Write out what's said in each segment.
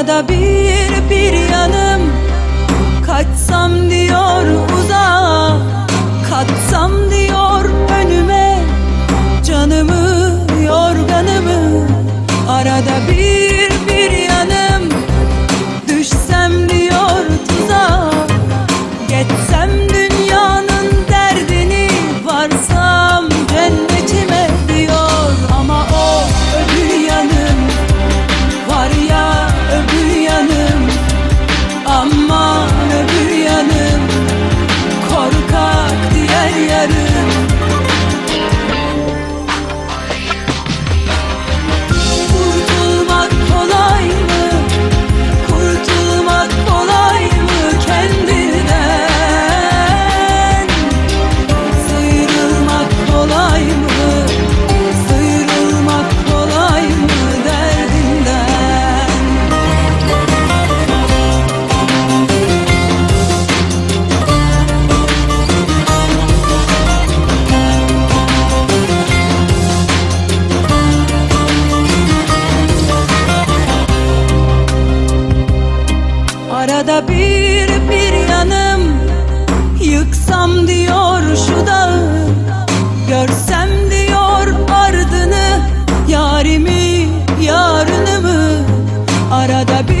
Dünyada bir bir yanım. Kaçsam diyor uzağa Katsam diyor önüme. Canımı yorganımı Arada bir bir yanım. Düşsem diyor tuzağa Geçsem dünyanın derdini varsa bir bir yanım. Yıksam diyor şu dağı Görsem diyor ardını. Yarimi yarınımı Arada bir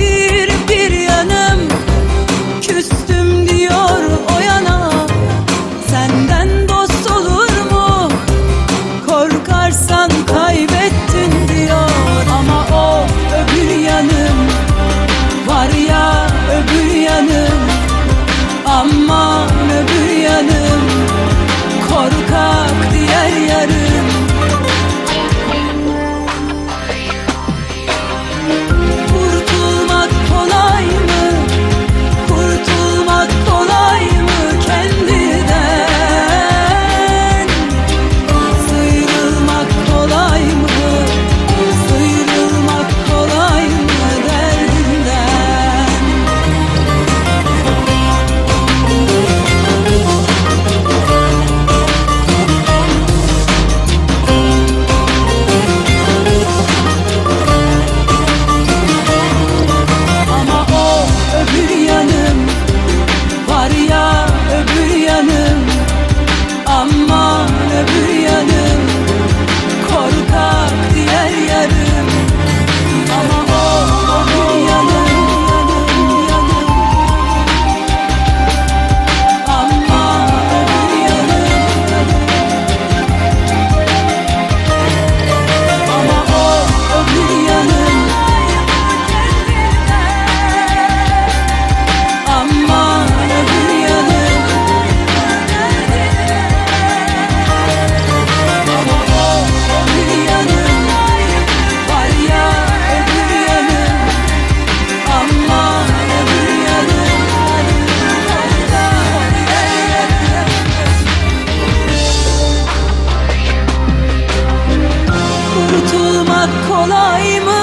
Kurtulmak kolay mı?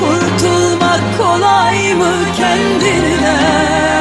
Kurtulmak kolay mı kendinden?